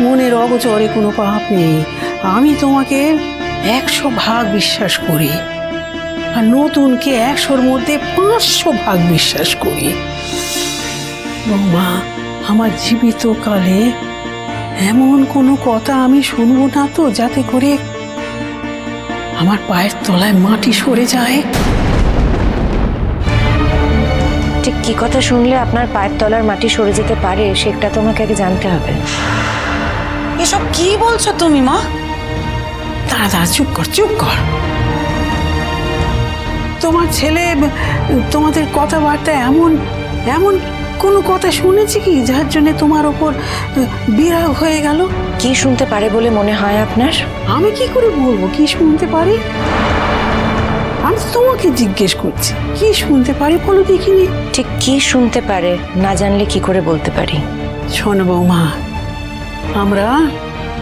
মনের অগচরে কোনো পাপ নেই। আমি তোমাকে একশো ভাগ বিশ্বাস করি আর নতুনকে একশোর মধ্যে পাঁচশো ভাগ বিশ্বাস করি। মা, আমার জীবিত কালে এমন কোনো কথা আমি শুনব না তো, যাতে করে আমার পায়ের তলায় মাটি সরে যায়। ঠিক কি কথা শুনলে আপনার পায়ের তলার মাটি সরে যেতে পারে, সেটা তোমাকে আগে জানতে হবে। এসব কি বলছো তুমি মা? দাঁড়া চুপ কর চুপ কর। তোমার ছেলে তোমাদের কথাবার্তা এমন এমন কোনো কথা শুনেছি কি যার জন্য তোমার ওপর বিরাগ হয়ে গেল? কি শুনতে পারে বলে মনে হয় আপনার? আমি কি করে বলব কি শুনতে পারি? আমি তোমাকে জিজ্ঞেস করছি কি শুনতে পারি বলো দেখিনি। ঠিক কি শুনতে পারে না জানলে কি করে বলতে পারি? শোন বৌমা আমরা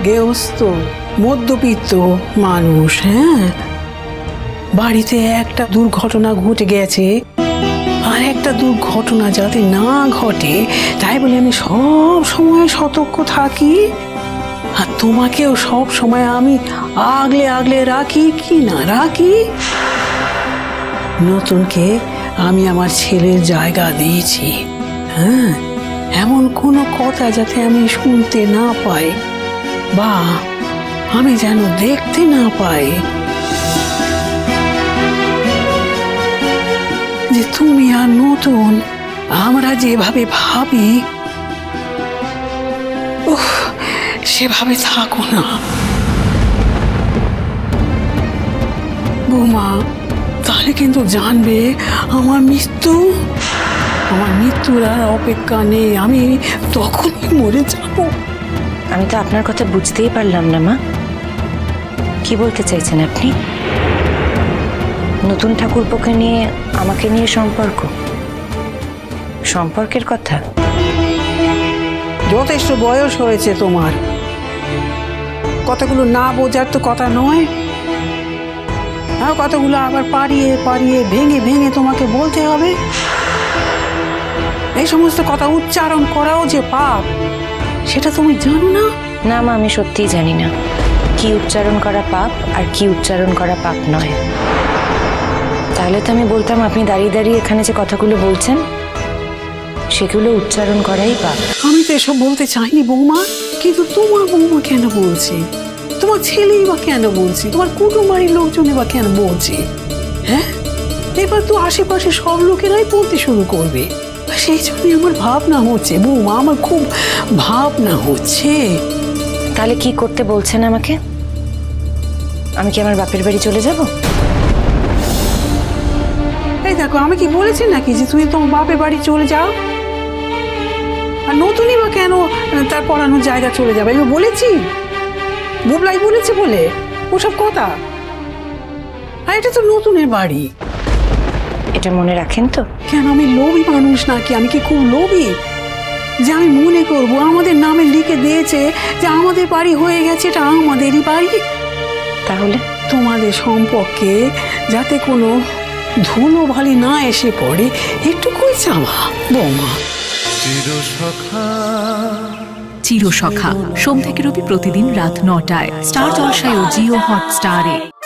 গেহস্থ, মধ্যবিত্ত মানুষ হ্যাঁ? বাড়িতে একটা দুর্ঘটনা ঘটে গেছে, আর একটা দুর্ঘটনা যাতে না ঘটে, তাই বলে আমি সব সময় সতর্ক থাকি। আর তোমাকেও সব সময় আমি আগলে আগলে রাখি, কি না রাখি? নতুনকে আমি আমার ছেলের জায়গা দিয়েছি হ্যাঁ? এমন কোনো কথা যাতে আমি শুনতে না পাই। বা, আমি যেন দেখতে না পাই। যে তুমি আর নতুন, আমরা যেভাবে ভাবি সেভাবে থাকো না। বৌমা, তাহলে কিন্তু জানবে আমার মৃত্যু। আমার মৃত্যুর আর অপেক্ষা নেই আমি তখনই মরে যাব। আমি তো আপনার কথা বুঝতেই পারলাম না মা। কি বলতে চাইছেন আপনি? নতুন ঠাকুরপোকে নিয়ে আমাকে নিয়ে সম্পর্ক? সম্পর্কের কথা? যথেষ্ট বয়স হয়েছে তোমার। কথাগুলো না বোঝার তো কথা নয়। হ্যাঁ কথাগুলো আবার পারিয়ে পারিয়ে ভেঙে ভেঙে তোমাকে বলতে হবে। এই সমস্ত কথা উচ্চারণ করাও যে পাপ সেটা তুমি জানো না? না মা আমি সত্যিই জানি না। কি উচ্চারণ করা পাপ আর কি উচ্চারণ করা পাপ নয়। তাহলে তো আমি বলতাম আপনি দাঁড়িয়ে দাঁড়িয়ে এখানে যে কথাগুলো বলছেন সেগুলো উচ্চারণ করাই পাপ। আমি তো এসব বলতে চাইনি বৌমা কিন্তু তোমার বৌমা কেন বলছে? তোমার ছেলেই বা কেন বলছে? তোমার কুটুম্বাড়ির লোকজনই বা কেন বলছে? হ্যাঁ? এবার তো আশেপাশে সব লোকেরাই বলতে শুরু করবে। সেই জন্যই আমার ভাবনা হচ্ছে বৌমা আমার খুব ভাবনা হচ্ছে। তাহলে কি করতে বলছেন আমাকে? আমি কি আমার বাপের বাড়ি চলে যাব? এই দেখো আমি কি বলেছি নাকি যে তুমি তোমার বাপের বাড়ি চলে যাও? আর নতুনই বা কেন তার পড়ানোর জায়গা চলে যাবে? আমি বলেছি? বুবলাই বলেছে বলে? ওসব কথা? আর এটা তো নতুনের বাড়ি। এটা মনে রাখেন তো? কেন আমি লোভী মানুষ নাকি? আমি কি খুব লোভী? যে আমি মনে করব আমাদের নামে লিখে দিয়েছে যে আমাদের বাড়ি হয়ে গেছে এটা আমাদেরই বাড়ি। তাহলে? তোমাদের সম্পর্কে যাতে কোনো ধুলো ভালি না এসে পড়ে একটু কই চাওয়া বৌমা। চিরসখা। সোম থেকে রবি প্রতিদিন রাত নটায়। স্টার জলসায় ও জিও হটস্টারে।